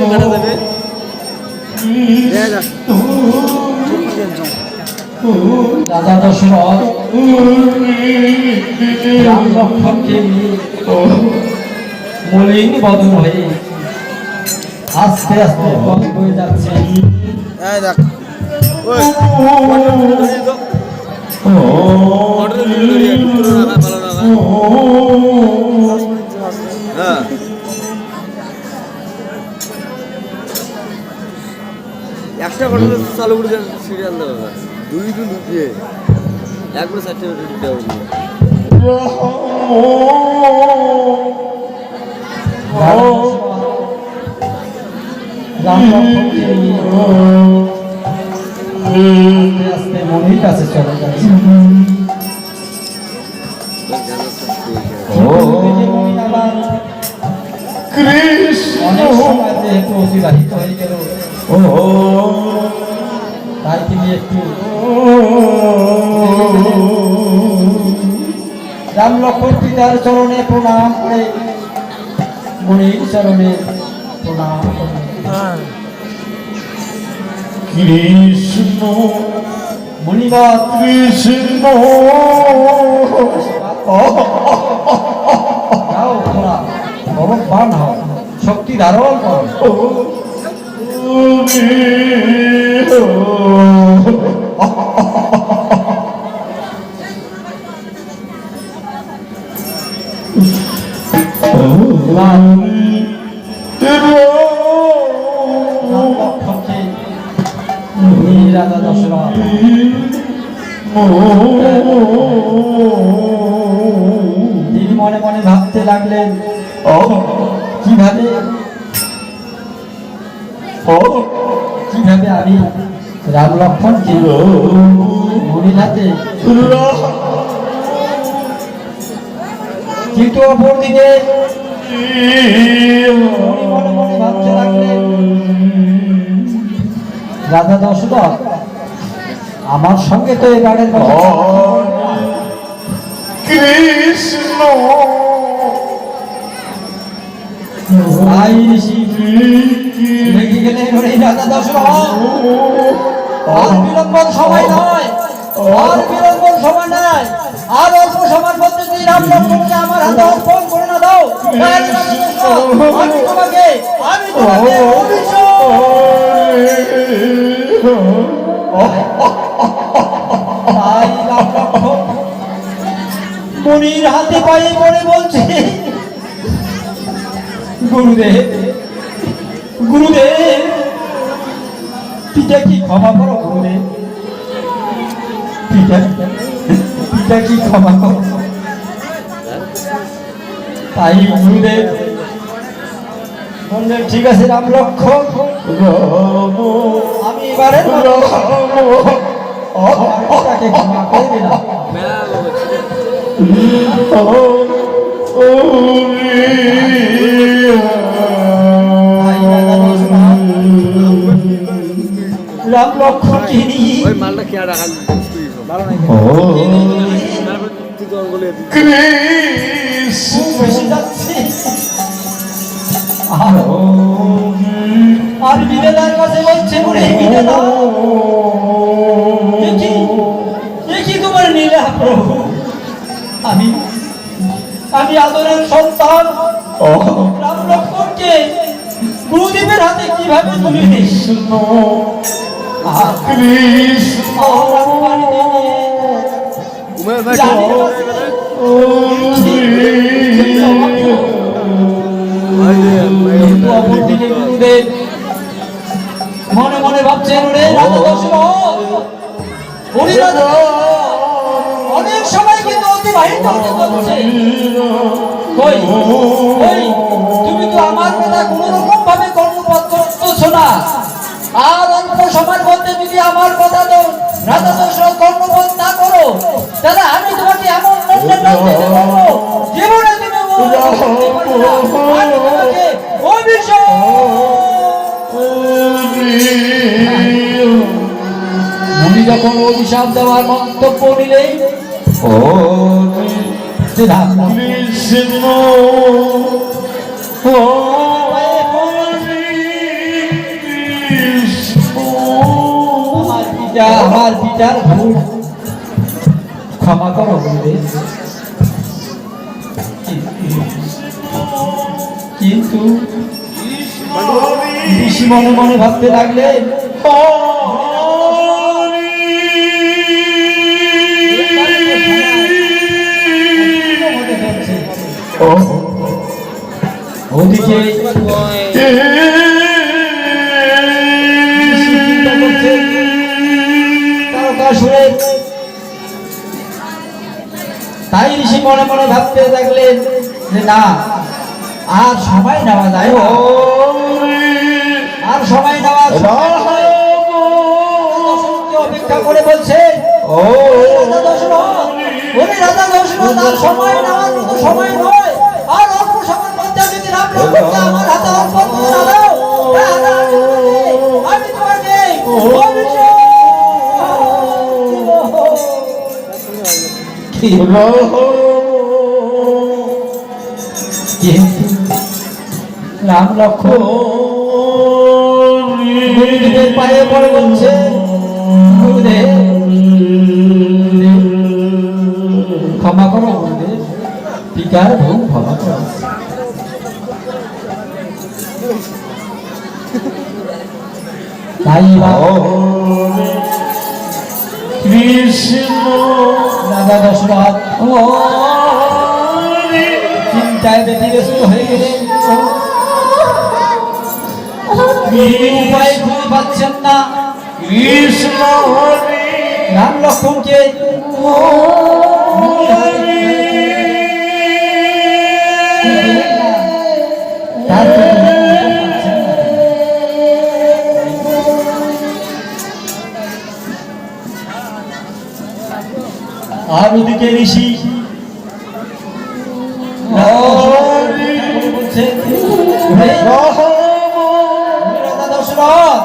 কাটা যাবে রাজা দশরথ রাম লক্ষ্মণকে নিয়ে মলিন বদন হয়ে আস্তে আস্তে পথ বয়ে যাচ্ছে দেখ। একটু ঘটনা চালু করে সিরিয়াল দেওয়া। দুই দিন ঢুকিয়ে একবার চারটে মিনিট দেওয়া রাম নিয়ে আস্তে আস্তে মনির কাছে চলে যাচ্ছে অতিবাহিত হয়ে গেল তাই তিনি একটু রাম পিতার চরণে প্রণাম করে মনির চরণে প্রণাম করে কৃষ্ণ মণিবাদ কৃষ্ণ যাও তোরা ভগবান হও শক্তি ধারণ করো তিনি মনে মনে ভাবতে লাগলেন, ও, কীভাবে? কীভাবে আমি রাম লক্ষ্মণকে মনির হাতে কিন্তু অপরদিকে রাধা দশরথ আমার সঙ্গে তো কৃষ্ণ। রেগে গেলেন ওরে আর বিলম্বন সময় নয়। আর সময় নয়। আর অল্প সময়ের মধ্যে তুই রাম লক্ষ্মণকে আমার হাতে অর্পণ করে না দাও। আমি তোমাকে আমি তোমাকে মনির হাতে পায়ে পড়ে বলছে, গুরুদেব গুরুদেব পিতা কি ক্ষমা করো গুরুদেব? পিতা পিতা কি ক্ষমা করো? তাই গুরুদেব বললেন ঠিক আছে রাম লক্ষ্মণ দশরথ রাম লক্ষ্মণকে ওই মালটা খেয়ে রাখা ভালো নাই কৃষ্ণ যাচ্ছে আর আর বিবেদার কাছে বলছে ওরে বিবেদা দেখি দেখি তোমার নীলা প্রভু। আমি আমি আদরের সন্তান। রাম লক্ষ্মণকে গুরুদেবের হাতে কীভাবে তুলে দিস আর কৃষ্ণ অপরদিকে গুরুদেব ওরে রাজা দশরথ উনি অনেক সময় কিন্তু অতিবাহিত তুমি তো আমার কথা কোনো রকম ভাবে কর্ণপাত করতেছো না আর অল্প সময়ের মধ্যে যদি আমার কথা তো রাজা দশরথ কর্ণপাত না করো, তাহলে আমি তোমাকে এমন যখন দেওয়ার মন্তব্য নিলেন ও কৃষ্ণ। আমার পিতার ভুল। ক্ষমা করো গুরুদেব কিন্তু ঋষি মনে মনে ভাবতে লাগলেন ওদিকে। তাই ঋষি মনে মনে ভাবতে লাগলেন যে না আর সময় নেওয়া যায় না। আর সময় নেওয়া। অপেক্ষা করে বলছে ও। দশরথ ওরে রাজা আর সময় নেওয়ার মতো সময় নয়। আর অল্প সময়ের মধ্যে আমি যদি রাম লক্ষ্মণকে আমার হাতে দাও তাহলে আমি তোমাকে রাম লক্ষ্মণ পায়ে পড়ে বলছে পিতার ভুল ক্ষমা তাই কৃষ্ণ রাজা দশরথ চিন্তায় ব্যতিব্যস্ত হয়ে গেলেন উপায় খুঁজে পাচ্ছেন না। কৃষ্ণ রাম লক্ষ্মণকে আর ওদিকে ঋষি বলছে "ওরে রাজা দশরথ